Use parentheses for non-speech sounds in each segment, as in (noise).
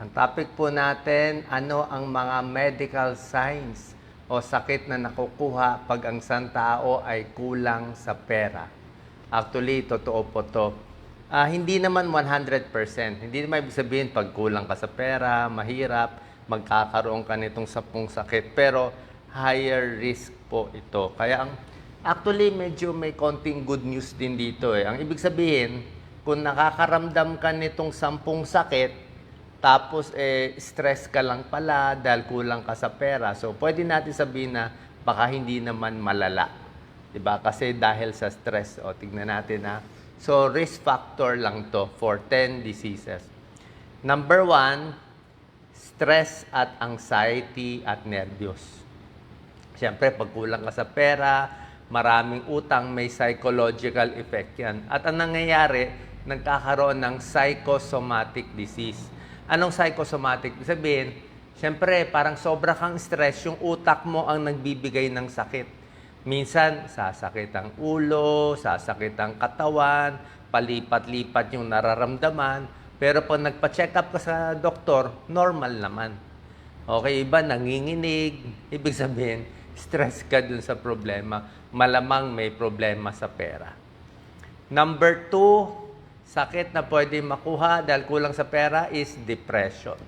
Ang topic po natin, ano ang mga medical signs o sakit na nakukuha pag ang isang tao ay kulang sa pera. Actually, totoo po to. Ah, hindi naman 100%. Hindi naman ibig sabihin pag kulang ka sa pera, mahirap, magkakaroon ka nitong sapong sakit. Pero higher risk po ito. Kaya ang actually medyo may konting good news din dito eh. Ang ibig sabihin, kung nakakaramdam ka nitong sampung sakit, tapos, eh, stress ka lang pala dahil kulang ka sa pera. So, pwede natin sabihin na baka hindi naman malala. ba? Kasi dahil sa stress. O, tignan natin ha. So, risk factor lang to for 10 diseases. Number one, stress at anxiety at nervyos. Siyempre, pag kulang ka sa pera, maraming utang, may psychological effect yan. At ang nangyayari, nagkakaroon ng psychosomatic disease. Anong psychosomatic? Ibig Sabihin, siyempre, parang sobra kang stress, yung utak mo ang nagbibigay ng sakit. Minsan, sasakit ang ulo, sasakit ang katawan, palipat-lipat yung nararamdaman. Pero pag nagpa-check up ka sa doktor, normal naman. Okay, iba nanginginig. Ibig sabihin, stress ka dun sa problema. Malamang may problema sa pera. Number two, sakit na pwede makuha dahil kulang sa pera is depression.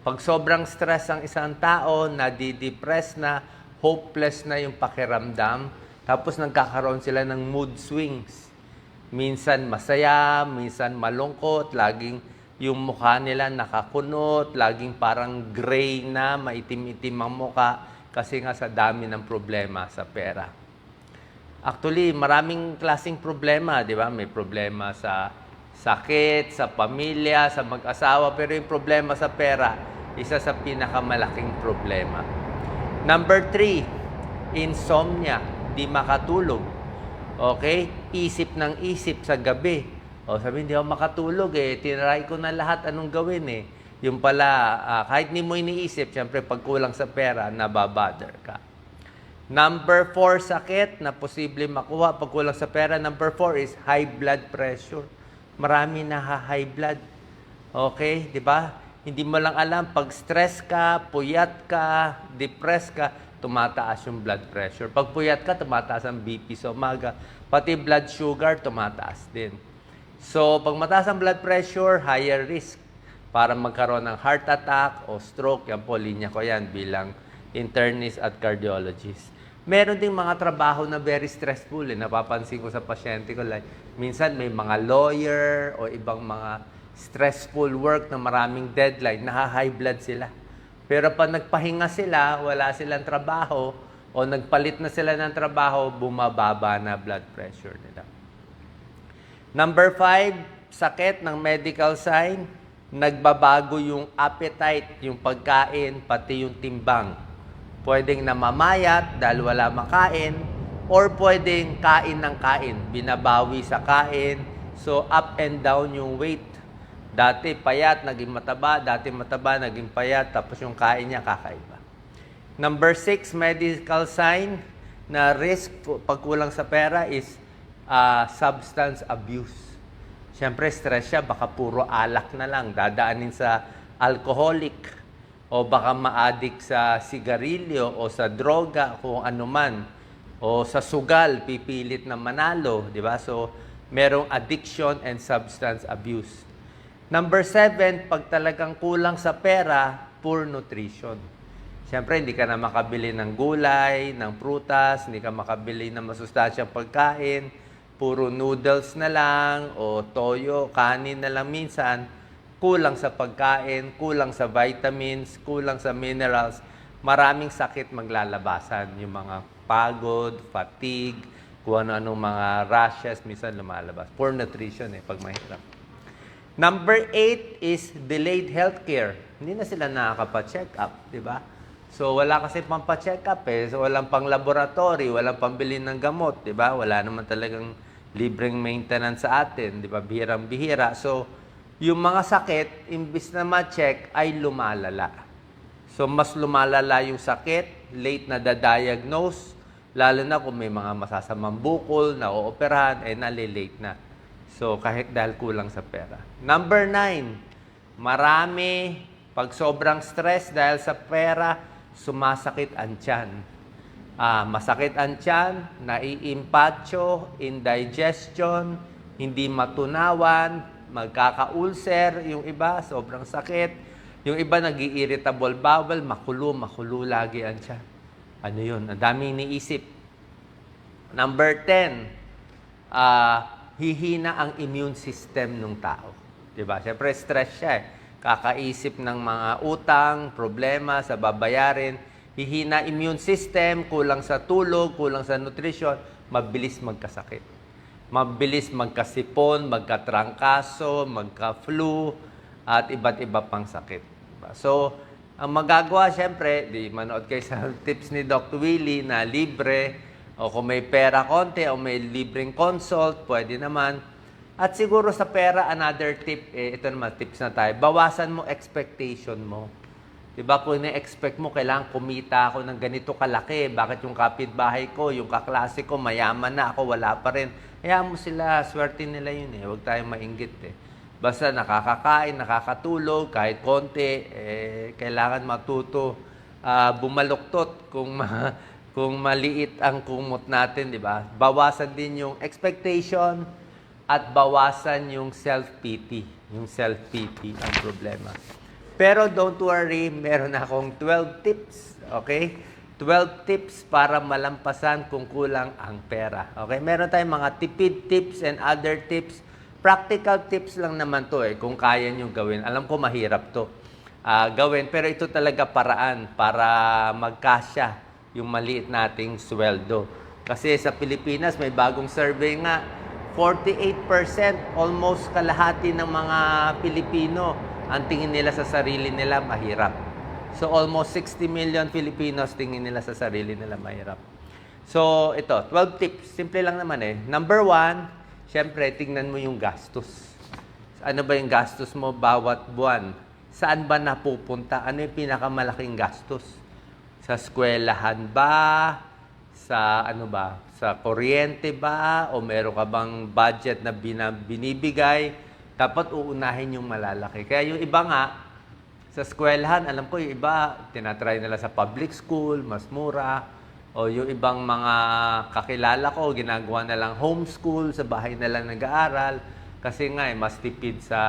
Pag sobrang stress ang isang tao, nadidepress na, hopeless na yung pakiramdam, tapos nagkakaroon sila ng mood swings. Minsan masaya, minsan malungkot, laging yung mukha nila nakakunot, laging parang gray na, maitim-itim ang mukha kasi nga sa dami ng problema sa pera. Actually, maraming klasing problema, di ba? May problema sa sakit, sa pamilya, sa mag-asawa, pero yung problema sa pera, isa sa pinakamalaking problema. Number three, insomnia, di makatulog. Okay? Isip ng isip sa gabi. O sabi, hindi ako makatulog eh. Tinry ko na lahat anong gawin eh. Yung pala, ah, kahit hindi mo iniisip, syempre pag kulang sa pera, nababother ka. Number four sakit na posible makuha pag kulang sa pera. Number four is high blood pressure. Marami na high blood. Okay, di ba? Hindi mo lang alam, pag stress ka, puyat ka, depressed ka, tumataas yung blood pressure. Pag puyat ka, tumataas ang BP sa umaga. Pati blood sugar, tumataas din. So, pag mataas ang blood pressure, higher risk para magkaroon ng heart attack o stroke. Yan po, linya ko yan bilang internist at cardiologist. Meron ding mga trabaho na very stressful. Eh. Napapansin ko sa pasyente ko. Like, minsan may mga lawyer o ibang mga stressful work na maraming deadline, naha-high blood sila. Pero pag nagpahinga sila, wala silang trabaho, o nagpalit na sila ng trabaho, bumababa na blood pressure nila. Number five, sakit ng medical sign, nagbabago yung appetite, yung pagkain, pati yung timbang. Pwedeng namamayat dahil wala makain, or pwedeng kain ng kain, binabawi sa kain, so up and down yung weight. Dati payat, naging mataba, dati mataba, naging payat, tapos yung kain niya kakaiba. Number six, medical sign na risk pag kulang sa pera is ah, substance abuse. Siyempre, stress siya, baka puro alak na lang, dadaanin sa alcoholic, o baka ma-addict sa sigarilyo o sa droga, kung ano man, o sa sugal, pipilit na manalo, di ba? So, merong addiction and substance abuse. Number seven, pag talagang kulang sa pera, poor nutrition. Siyempre, hindi ka na makabili ng gulay, ng prutas, hindi ka makabili ng masustansyang pagkain, puro noodles na lang, o toyo, kanin na lang minsan, kulang sa pagkain, kulang sa vitamins, kulang sa minerals, maraming sakit maglalabasan. Yung mga pagod, fatigue, kung ano-anong mga rashes, minsan lumalabas. Poor nutrition eh, pag mahirap. Number eight is delayed healthcare. Hindi na sila nakakapa-check up, di ba? So, wala kasi pang pa-check up eh. So, walang pang laboratory, walang pambili ng gamot, di ba? Wala naman talagang libreng maintenance sa atin, di ba? Bihirang-bihira. So, yung mga sakit, imbis na ma-check, ay lumalala. So, mas lumalala yung sakit, late na da-diagnose, lalo na kung may mga masasamang bukol na ooperahan, eh nalilate na. So, kahit dahil kulang sa pera. Number nine, marami Pag sobrang stress dahil sa pera, sumasakit ang tiyan. Ah, masakit ang tiyan, naiimpatyo, indigestion, hindi matunawan, magkaka-ulcer, yung iba, sobrang sakit. Yung iba, nag-irritable bowel, makulo, makulo lagi ang tiyan. Ano yun? Ang daming iniisip. Number 10, ah, hihina ang immune system ng tao. 'Di ba? Siyempre stress siya eh. Kakaisip ng mga utang, problema sa babayarin, hihina immune system, kulang sa tulog, kulang sa nutrition, mabilis magkasakit. Mabilis magkasipon, magkatrangkaso, magka-flu, at iba't iba pang sakit. So, ang magagawa, syempre, di manood kayo sa (laughs) tips ni Dr. Willie na libre, o kung may pera konti, o may libreng consult, pwede naman. At siguro sa pera, another tip, eh, ito naman, tips na tayo, bawasan mo expectation mo. Diba, kung ina-expect mo, kailangan kumita ako ng ganito kalaki. Bakit yung kapitbahay ko, yung kaklase ko, mayaman na ako, wala pa rin. Hayaan mo sila, swerte nila yun eh. Huwag tayong mainggit eh. Basta nakakakain, nakakatulog, kahit konti, eh, kailangan matuto ah, bumaluktot kung ma- (laughs) kung maliit ang kumot natin, di ba? Bawasan din yung expectation at bawasan yung self-pity. Yung self-pity ang problema. Pero don't worry, meron akong 12 tips, okay? 12 tips para malampasan kung kulang ang pera. Okay? Meron tayong mga tipid tips and other tips. Practical tips lang naman to eh, kung kaya nyo gawin. Alam ko mahirap to ah, gawin, pero ito talaga paraan para magkasya yung maliit nating sweldo. Kasi sa Pilipinas, may bagong survey nga, 48%, almost kalahati ng mga Pilipino, ang tingin nila sa sarili nila mahirap. So almost 60 million Filipinos tingin nila sa sarili nila mahirap. So ito, 12 tips. Simple lang naman eh. Number one, syempre, tingnan mo yung gastos. Ano ba yung gastos mo bawat buwan? Saan ba napupunta? Ano yung pinakamalaking gastos? Sa eskwelahan ba? Sa ano ba? Sa kuryente ba? O meron ka bang budget na binibigay? Dapat uunahin yung malalaki. Kaya yung iba nga, sa eskwelahan, alam ko yung iba, tinatry nila sa public school, mas mura. O yung ibang mga kakilala ko, ginagawa na lang homeschool, sa bahay na lang nag-aaral. Kasi nga, eh, mas tipid sa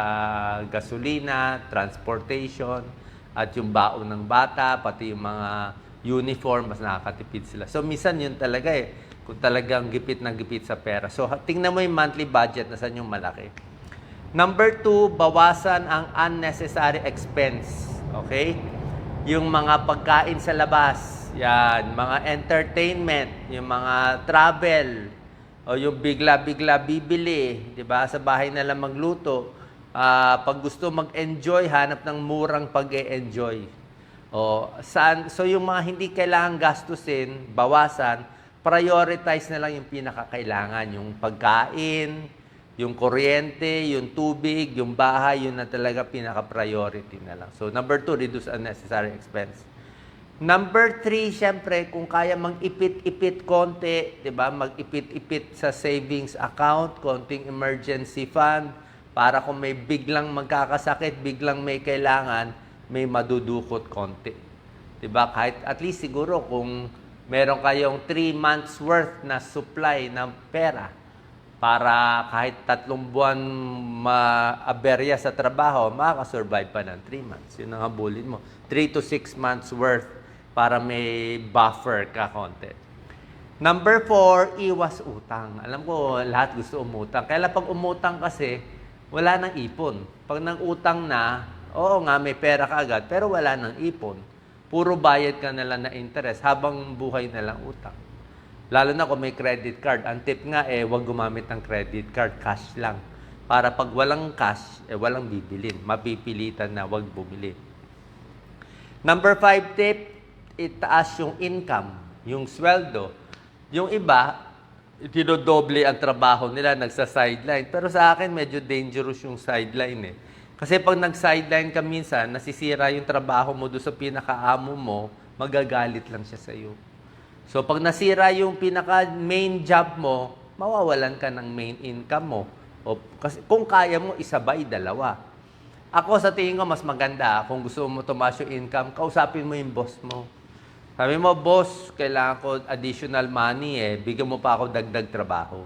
gasolina, transportation, at yung baon ng bata, pati yung mga uniform, mas nakakatipid sila. So, minsan yun talaga eh, kung talagang gipit na gipit sa pera. So, tingnan mo yung monthly budget na saan yung malaki. Number two, bawasan ang unnecessary expense. Okay? Yung mga pagkain sa labas, yan, mga entertainment, yung mga travel, o yung bigla-bigla bibili, ba? Sa bahay na lang magluto. Ah, pag gusto mag-enjoy, hanap ng murang pag-e-enjoy. O, saan, so yung mga hindi kailangan gastusin, bawasan, prioritize na lang yung pinakakailangan. Yung pagkain, yung kuryente, yung tubig, yung bahay, yun na talaga pinaka-priority na lang. So, number two, reduce unnecessary expense. Number three, syempre, kung kaya mag-ipit-ipit konti, di ba? Mag-ipit-ipit sa savings account, konting emergency fund, para kung may biglang magkakasakit, biglang may kailangan, may madudukot konti. Di ba? Kahit at least siguro kung meron kayong 3 months worth na supply ng pera, para kahit tatlong buwan ma-aberya sa trabaho, makakasurvive pa ng 3 months. Yun ang habulin mo. 3 to 6 months worth para may buffer ka konti. Number 4, iwas utang. Alam ko, lahat gusto umutang. Kaya pag umutang kasi, wala nang ipon. Pag nang utang na, oo nga, may pera ka agad, pero wala nang ipon. Puro bayad ka na lang na interest habang buhay na lang utang. Lalo na kung may credit card. Ang tip nga eh, huwag gumamit ng credit card, cash lang. Para pag walang cash, eh walang bibilin. Mapipilitan na huwag bumili. Number five tip, itaas yung income, yung sweldo. Yung iba, dinodoble ang trabaho nila, nagsa-sideline. Pero sa akin, medyo dangerous yung sideline eh. Kasi pag nag-sideline ka minsan, nasisira yung trabaho mo doon sa pinakaamo mo, magagalit lang siya sa iyo. So pag nasira yung pinaka main job mo, mawawalan ka ng main income mo. O, kasi kung kaya mo isabay dalawa. Ako sa tingin ko mas maganda kung gusto mo tumaas yung income, kausapin mo yung boss mo. Sabi mo, boss, kailangan ko additional money eh. Bigyan mo pa ako dagdag trabaho.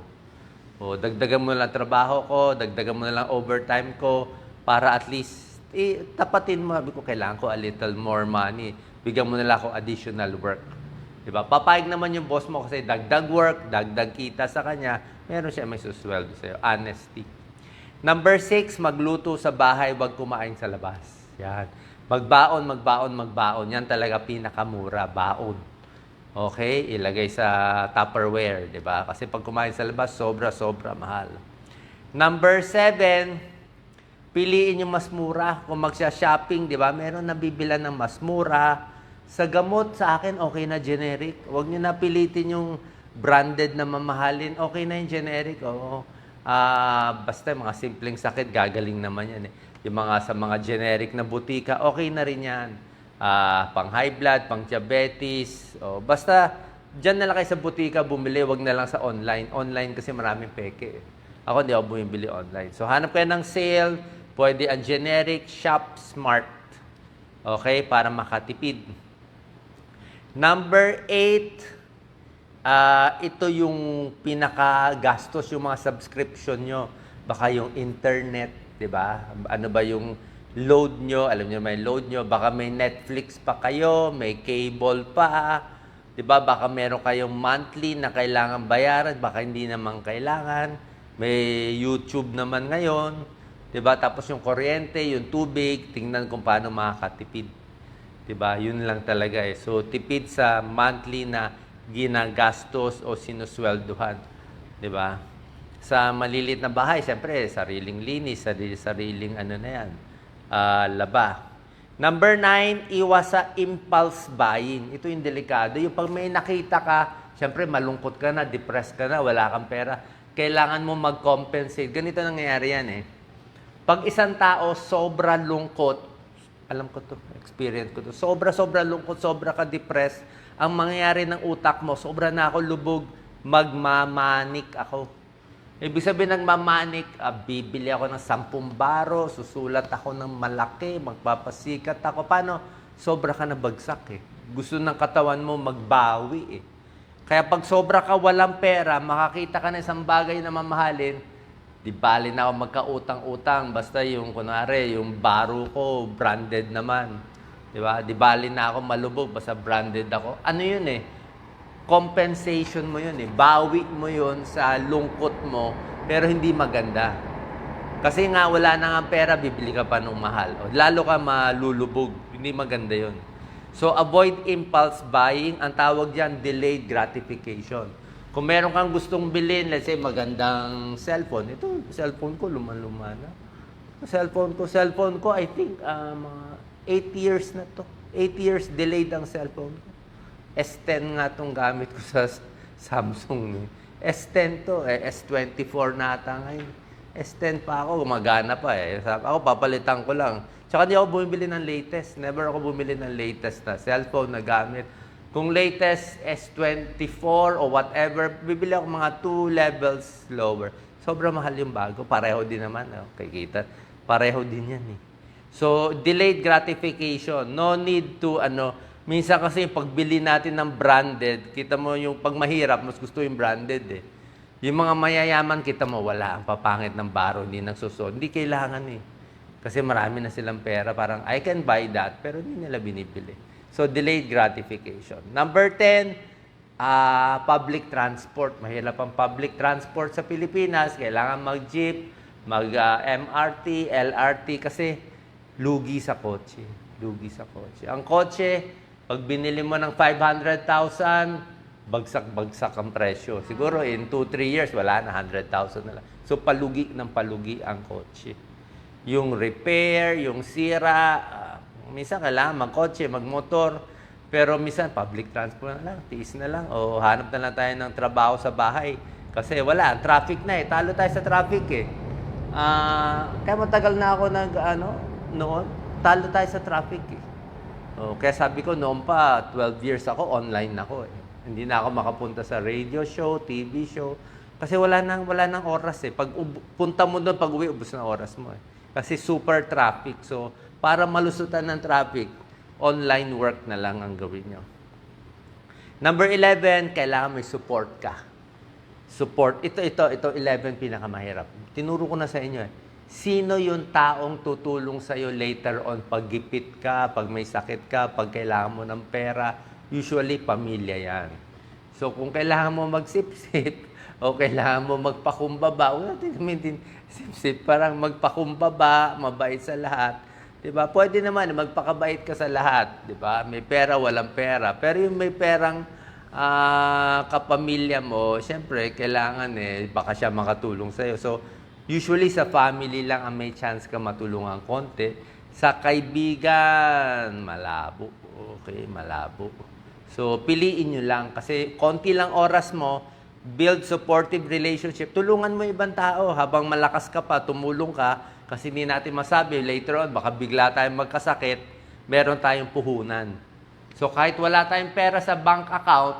O dagdagan mo na lang trabaho ko, dagdagan mo na lang overtime ko para at least eh, tapatin mo. Sabi ko, kailangan ko a little more money. Bigyan mo na lang ako additional work. Diba? Papayag naman yung boss mo kasi dagdag work, dagdag kita sa kanya, meron siya may susweldo sa'yo. Honesty. Number six, magluto sa bahay, wag kumain sa labas. Yan. Magbaon, magbaon, magbaon. Yan talaga pinakamura, baon. Okay? Ilagay sa Tupperware, di ba? Kasi pag kumain sa labas, sobra, sobra mahal. Number seven, piliin yung mas mura. Kung magsha-shopping, di ba? Meron nabibilan ng mas mura. Sa gamot, sa akin, okay na generic. Huwag nyo na pilitin yung branded na mamahalin. Okay na yung generic. Oo. Ah, basta yung mga simpleng sakit, gagaling naman yan. Eh. Yung mga sa mga generic na butika, okay na rin yan. Ah, pang high blood, pang diabetes. Oh, basta, dyan na lang kayo sa butika bumili, wag na lang sa online. Online kasi maraming peke. eh. Ako hindi ako bumibili online. So hanap kayo ng sale, pwede ang generic, shop smart. Okay, para makatipid. Number eight, ah, ito yung pinaka-gastos, yung mga subscription nyo. Baka yung internet, di ba? Ano ba yung load nyo? Alam nyo may load nyo. Baka may Netflix pa kayo, may cable pa. Di ba? Baka meron kayong monthly na kailangan bayaran, baka hindi naman kailangan. May YouTube naman ngayon. Di ba? Tapos yung kuryente, yung tubig, tingnan kung paano makakatipid. 'Di ba? Yun lang talaga eh. So tipid sa monthly na ginagastos o sinuswelduhan, 'di ba? Sa malilit na bahay, siyempre, sariling linis, sarili, sariling ano na 'yan. ah, laba. Number nine, iwas sa impulse buying. Ito yung delikado. Yung pag may nakita ka, siyempre malungkot ka na, depressed ka na, wala kang pera. Kailangan mo mag-compensate. Ganito nangyayari yan eh. Pag isang tao sobra lungkot, alam ko to, experience ko to. Sobra, sobra lungkot, sobra ka depressed. Ang mangyayari ng utak mo, sobra na ako lubog, magmamanik ako. Ibig sabihin ng mamanik, ah, bibili ako ng sampung baro, susulat ako ng malaki, magpapasikat ako. Paano? Sobra ka na bagsak eh. Gusto ng katawan mo magbawi eh. Kaya pag sobra ka walang pera, makakita ka ng isang bagay na mamahalin, di bali na ako magkautang-utang. Basta yung, kunwari, yung baro ko, branded naman. Di ba? Di bali na ako malubog, basta branded ako. Ano yun eh? Compensation mo yun eh. Bawi mo yun sa lungkot mo, pero hindi maganda. Kasi nga wala na nga pera, bibili ka pa ng mahal. O, lalo ka malulubog. Hindi maganda yun. So, avoid impulse buying. Ang tawag diyan delayed gratification. Kung meron kang gustong bilhin, let's say magandang cellphone. Ito, cellphone ko, luman-luma na. Cellphone ko, cellphone ko, I think, ah, mga 8 years na to. 8 years delayed ang cellphone ko. S10 nga itong gamit ko (laughs) sa Samsung. Eh. S10 to, eh, S24 na ata ngayon. S10 pa ako, gumagana pa eh. Ako, papalitan ko lang. Tsaka di ako bumibili ng latest. Never ako bumili ng latest na cellphone na gamit. Kung latest S24 o whatever, bibili ako mga 2 levels lower. Sobrang mahal yung bago. Pareho din naman. Oh, kita. Pareho din yan eh. So, delayed gratification. No need to, ano, minsan kasi yung pagbili natin ng branded, kita mo yung pag mahirap, mas gusto yung branded eh. Yung mga mayayaman, kita mo, wala. Ang papangit ng baro, hindi nagsusuot. Hindi kailangan eh. Kasi marami na silang pera. Parang, I can buy that, pero hindi nila binibili. So, delayed gratification. Number 10, ah, public transport. Mahirap ang public transport sa Pilipinas. Kailangan mag-jeep, mag-MRT, LRT, kasi lugi sa kotse. Lugi sa kotse. Ang kotse, pag binili mo ng 500,000, bagsak-bagsak ang presyo. Siguro in 2-3 years, wala na, 100,000 na lang. So, palugi ng palugi ang kotse. Yung repair, yung sira, ah, minsan kailangan magkotse, magmotor, pero minsan public transport na lang, tiis na lang, o hanap na lang tayo ng trabaho sa bahay. Kasi wala, traffic na eh. Talo tayo sa traffic eh. Ah, kaya matagal na ako nag, ano, noon, talo tayo sa traffic eh. Oh, kaya sabi ko noon pa, 12 years ako, online ako eh. Hindi na ako makapunta sa radio show, TV show. Kasi wala nang, wala nang oras eh. Pag punta mo doon, pag uwi, ubos na oras mo eh. Kasi super traffic. So, para malusutan ng traffic, online work na lang ang gawin nyo. Number 11, kailangan may support ka. Support. Ito, ito, ito, 11 pinakamahirap. Tinuro ko na sa inyo eh. Sino yung taong tutulong sa'yo later on pag gipit ka, pag may sakit ka, pag kailangan mo ng pera? Usually, pamilya yan. So, kung kailangan mo magsipsip (laughs) o kailangan mo magpakumbaba, din naman din sipsip. Parang magpakumbaba, mabait sa lahat. 'Di ba? Pwede naman magpakabait ka sa lahat, 'di ba? May pera, walang pera. Pero yung may perang ah, kapamilya mo, syempre kailangan eh baka siya makatulong sa iyo. So usually sa family lang ang may chance ka matulungan konti. Sa kaibigan, malabo. Okay, malabo. So piliin nyo lang kasi konti lang oras mo, build supportive relationship. Tulungan mo ibang tao habang malakas ka pa, tumulong ka kasi hindi natin masabi later on baka bigla tayong magkasakit, meron tayong puhunan. So kahit wala tayong pera sa bank account,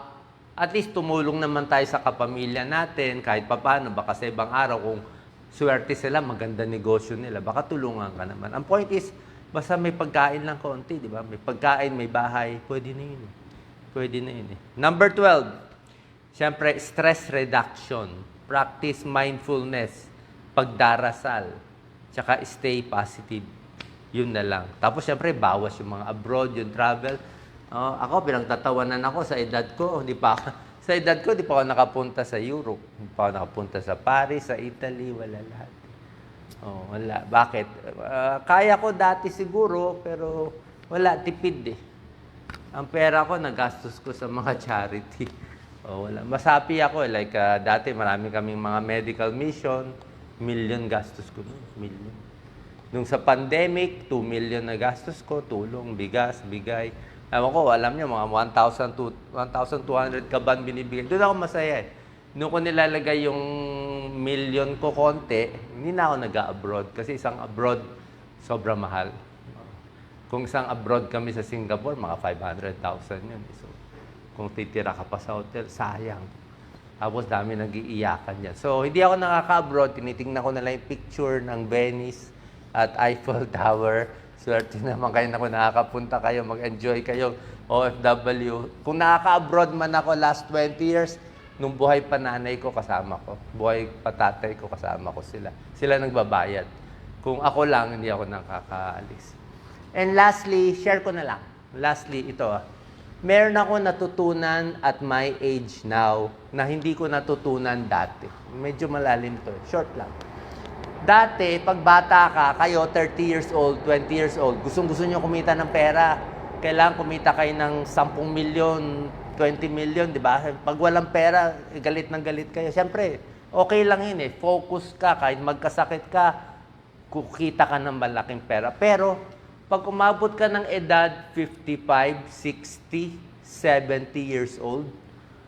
at least tumulong naman tayo sa kapamilya natin kahit papaano baka sa ibang araw kung swerte sila, maganda negosyo nila, baka tulungan ka naman. Ang point is, basta may pagkain lang konti, di ba? May pagkain, may bahay, pwede na yun. eh. Pwede na yun. eh. Number 12, Siyempre, stress reduction. Practice mindfulness. Pagdarasal. Tsaka stay positive. Yun na lang. Tapos, siyempre, bawas yung mga abroad, yung travel. Oh, ako, pinagtatawanan ako sa edad ko. Hindi pa ako, (laughs) sa edad ko, di pa ako nakapunta sa Europe. Hindi pa ako nakapunta sa Paris, sa Italy, wala lahat. Oh, wala. Bakit? Ah, kaya ko dati siguro, pero wala, tipid eh. Ang pera ko, nagastos ko sa mga (laughs) charity. Oh, wala. Masapi ako. eh. Like, ah, dati marami kaming mga medical mission. Million gastos ko nun. Million. Nung sa pandemic, 2 million na gastos ko. Tulong, bigas, bigay. Ewan ko, alam niyo, mga 1,000 to 1,200 kaban binibigay. Doon ako masaya eh. Nung ko nilalagay yung million ko konti, hindi na ako nag-abroad. Kasi isang abroad, sobrang mahal. Kung isang abroad kami sa Singapore, mga 500,000 yun. So, kung titira ka pa sa hotel, sayang. Tapos dami nag-iiyakan yan. So, hindi ako nakaka-abroad. Tinitingnan ko na lang yung picture ng Venice at (laughs) Eiffel Tower. Swerte naman kayo na kung nakakapunta kayo, mag-enjoy kayo, OFW. Kung nakaka-abroad man ako last 20 years, nung buhay pa nanay ko, kasama ko. Buhay pa tatay ko, kasama ko sila. Sila nagbabayad. Kung ako lang, hindi ako nakakaalis. And lastly, share ko na lang. Lastly, ito ah. Meron ako natutunan at my age now na hindi ko natutunan dati. Medyo malalim to. eh. Short lang. Dati, pag bata ka, kayo 30 years old, 20 years old, gustong-gusto nyo kumita ng pera. Kailangan kumita kayo ng 10 milyon, 20 million, di ba? Pag walang pera, eh, galit ng galit kayo. Siyempre, okay lang yun eh. Focus ka, kahit magkasakit ka, kukita ka ng malaking pera. Pero, pag umabot ka ng edad 55, 60, 70 years old,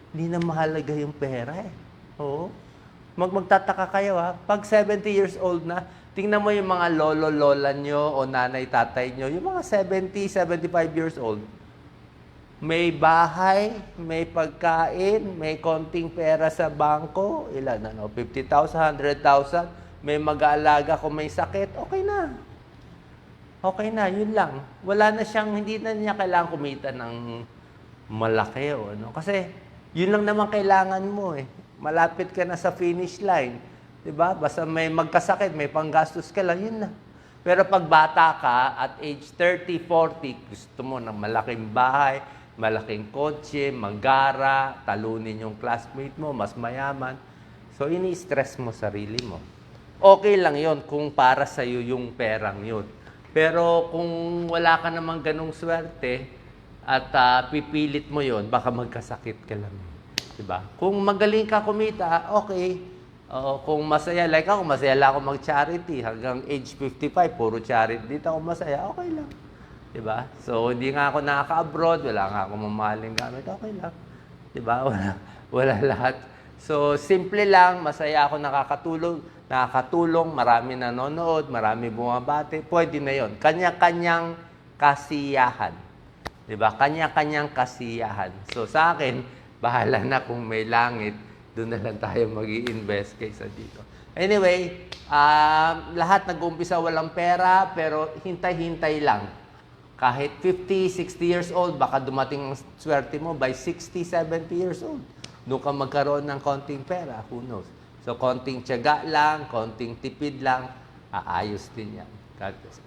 hindi na mahalaga yung pera eh. Oo. Mag magtataka kayo ha. Pag 70 years old na, tingnan mo yung mga lolo-lola nyo o nanay-tatay nyo, yung mga 70, 75 years old. May bahay, may pagkain, may konting pera sa bangko, ilan ano, 50,000, 100,000, may mag-aalaga kung may sakit, okay na. Okay na, yun lang. Wala na siyang, hindi na niya kailangan kumita ng malaki o ano. Kasi, yun lang naman kailangan mo eh. Malapit ka na sa finish line. ba? Basta may magkasakit, may panggastos ka lang, yun na. Pero pag bata ka, at age 30, 40, gusto mo ng malaking bahay, malaking kotse, magara, talunin yung classmate mo, mas mayaman. So, ini-stress mo sarili mo. Okay lang yon kung para sa iyo yung perang yun. Pero kung wala ka namang ganong swerte at ah, pipilit mo yon baka magkasakit ka lang. 'Di ba? Kung magaling ka kumita, okay. Oo, kung masaya, like ako, masaya lang ako mag-charity. Hanggang age 55, puro charity. Dito ako masaya, okay lang. 'Di ba? So, hindi nga ako nakaka-abroad, wala nga ako mamahaling gamit, okay lang. 'Di ba? (laughs) Wala, wala lahat. So, simple lang, masaya ako nakakatulong, nakakatulong, marami nanonood, marami bumabati, pwede na yon. Kanya-kanyang kasiyahan. ba diba? Kanya-kanyang kasiyahan. So sa akin, (laughs) bahala na kung may langit, doon na lang tayo mag invest kaysa dito. Anyway, uh, lahat nag-umpisa walang pera, pero hintay-hintay lang. Kahit 50, 60 years old, baka dumating ang swerte mo by 60, 70 years old. Doon ka magkaroon ng konting pera, who knows? So, konting tiyaga lang, konting tipid lang, aayos din yan. God bless.